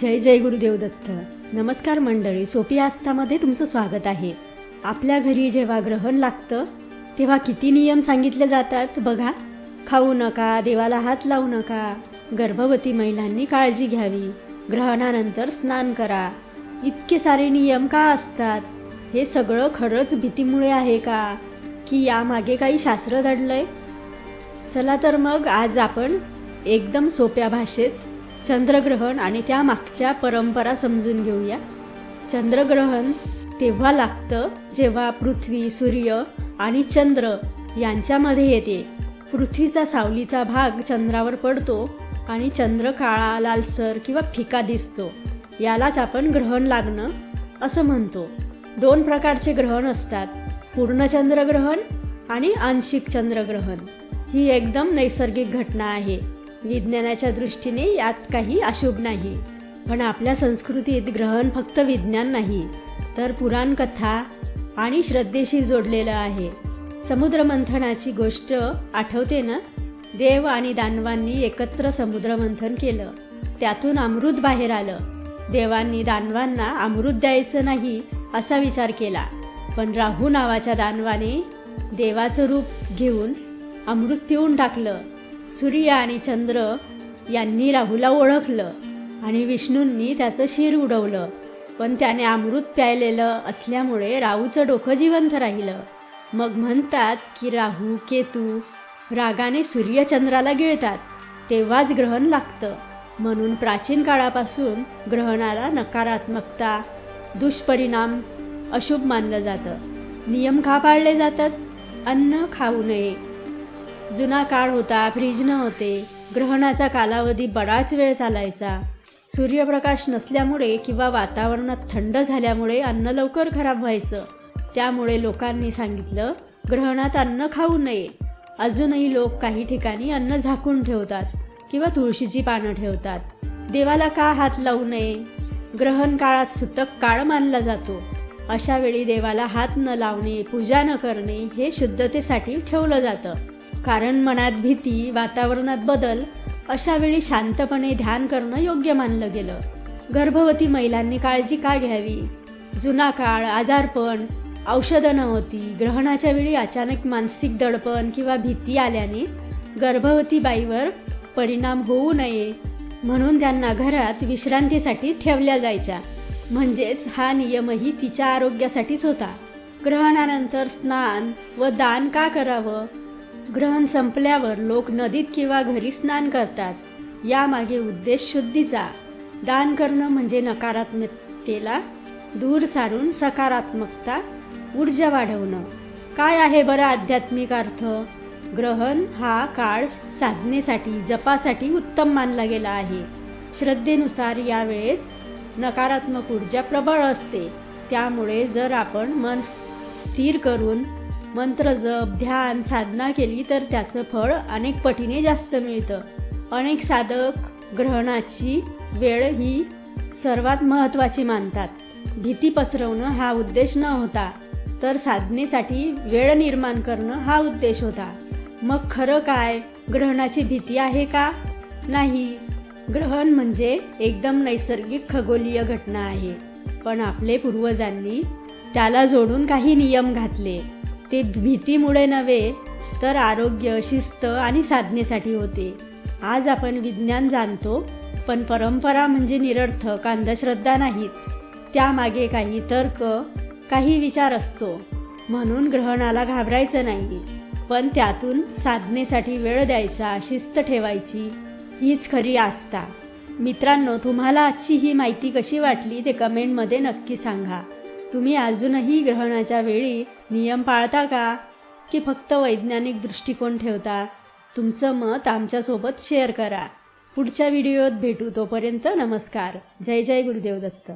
जय जय गुरुदेव दत्त. नमस्कार मंडळी सोपी आस्थामध्ये तुमचं स्वागत आहे. आपल्या घरी जेव्हा ग्रहण लागतं तेव्हा किती नियम सांगितले जातात बघा. खाऊ नका देवाला हात लावू नका. गर्भवती महिलांनी काळजी घ्यावी. ग्रहणानंतर स्नान करा. इतके सारे नियम का असतात? हे सगळं खरंच भीतीमुळे आहे का? की यामागे काही शास्त्र दडलंय? चला तर मग आज आपण एकदम सोप्या भाषेत चंद्रग्रहण आणि त्या मागच्या परंपरा समजून घेऊया. चंद्रग्रहण तेव्हा लागतं जेव्हा पृथ्वी सूर्य आणि चंद्र यांच्यामध्ये येते. पृथ्वीचा सावलीचा भाग चंद्रावर पडतो आणि चंद्र काळा लालसर किंवा फिका दिसतो. यालाच आपण ग्रहण लागणं असं म्हणतो. दोन प्रकारचे ग्रहण असतात पूर्ण चंद्रग्रहण आणि आंशिक चंद्रग्रहण. ही एकदम नैसर्गिक घटना आहे. विज्ञानाच्या दृष्टीने यात काही अशुभ नाही. पण आपल्या संस्कृतीत ग्रहण फक्त विज्ञान नाही तर पुराणकथा आणि श्रद्धेशी जोडलेलं आहे. समुद्रमंथनाची गोष्ट आठवते ना? देव आणि दानवांनी एकत्र समुद्रमंथन केलं. त्यातून अमृत बाहेर आलं. देवांनी दानवांना अमृत द्यायचं नाही असा विचार केला. पण राहू नावाच्या दानवाने देवाचं रूप घेऊन अमृत पिऊन टाकलं. सूर्य आणि चंद्र यांनी राहूला ओळखलं आणि विष्णूंनी त्याचं शिर उडवलं. पण त्याने अमृत प्यायलेलं असल्यामुळे राहूचं डोकं जिवंत राहिलं. मग म्हणतात की राहू केतू रागाने सूर्यचंद्राला गिळतात. तेव्हाच ग्रहण लागतं. म्हणून प्राचीन काळापासून ग्रहणाला नकारात्मकता दुष्परिणाम अशुभ मानलं जातं. नियम का पाळले जातात? अन्न खाऊ नये. जुना काळ होता फ्रीज न होते. ग्रहणाचा कालावधी बराच वेळ चालायचा. सूर्यप्रकाश नसल्यामुळे किंवा वातावरणात थंड झाल्यामुळे अन्न लवकर खराब व्हायचं. त्यामुळे लोकांनी सांगितलं ग्रहणात अन्न खाऊ नये. अजूनही लोक काही ठिकाणी अन्न झाकून ठेवतात किंवा तुळशीची पानं ठेवतात. देवाला का हात लावू नये? ग्रहण काळात सुतक काळ मानला जातो. अशा वेळी देवाला हात न लावणे पूजा न करणे हे शुद्धतेसाठी ठेवलं जातं. कारण मनात भीती वातावरणात बदल अशा वेळी शांतपणे ध्यान करणं योग्य मानलं गेलं. गर्भवती महिलांनी काळजी का घ्यावी? जुना काळ आजारपण औषधं नव्हती ग्रहणाच्या वेळी अचानक मानसिक दडपण किंवा भीती आल्याने गर्भवती बाईवर परिणाम होऊ नये म्हणून त्यांना घरात विश्रांतीसाठी ठेवल्या जायच्या. म्हणजेच हा नियमही तिच्या आरोग्यासाठीच होता. ग्रहणानंतर स्नान व दान का करावं? ग्रहण संपल्यावर लोक नदीत किंवा घरी स्नान करतात. यामागे उद्देश शुद्धीचा. दान करणं म्हणजे नकारात्मकतेला दूर सारून सकारात्मकता ऊर्जा वाढवणं. काय आहे बरं आध्यात्मिक अर्थ? ग्रहण हा काळ साधनेसाठी जपासाठी उत्तम मानला गेला आहे. श्रद्धेनुसार यावेळेस नकारात्मक ऊर्जा प्रबळ असते. त्यामुळे जर आपण मन स्थिर करून मंत्र जप ध्यान साधना केली तर त्याचं फळ अनेक पटीने जास्त मिळतं. अनेक साधक ग्रहणाची वेळ ही सर्वात महत्त्वाची मानतात. भीती पसरवणं हा उद्देश न होता तर साधनेसाठी वेळ निर्माण करणं हा उद्देश होता. मग खरं काय? ग्रहणाची भीती आहे का? नाही. ग्रहण म्हणजे एकदम नैसर्गिक खगोलीय घटना आहे. पण आपले पूर्वजांनी त्याला जोडून काही नियम घातले. ते भीतीमुळे नव्हे तर आरोग्य शिस्त आणि साधनेसाठी होते. आज आपण विज्ञान जाणतो पण परंपरा म्हणजे निरर्थक अंधश्रद्धा नाहीत. त्यामागे काही तर्क काही विचार असतो. म्हणून ग्रहणाला घाबरायचं नाही. पण त्यातून साधनेसाठी वेळ द्यायचा शिस्त ठेवायची हीच खरी आस्था. मित्रांनो तुम्हाला आजची ही माहिती कशी वाटली ते कमेंटमध्ये नक्की सांगा. तुम्ही अजूनही ग्रहणाच्या वेळी नियम पाळता का? की फक्त वैज्ञानिक दृष्टिकोन ठेवता? तुमचं मत आमच्यासोबत शेअर करा. पुढच्या व्हिडिओत भेटू तोपर्यंत नमस्कार. जय जय गुरुदेव दत्त.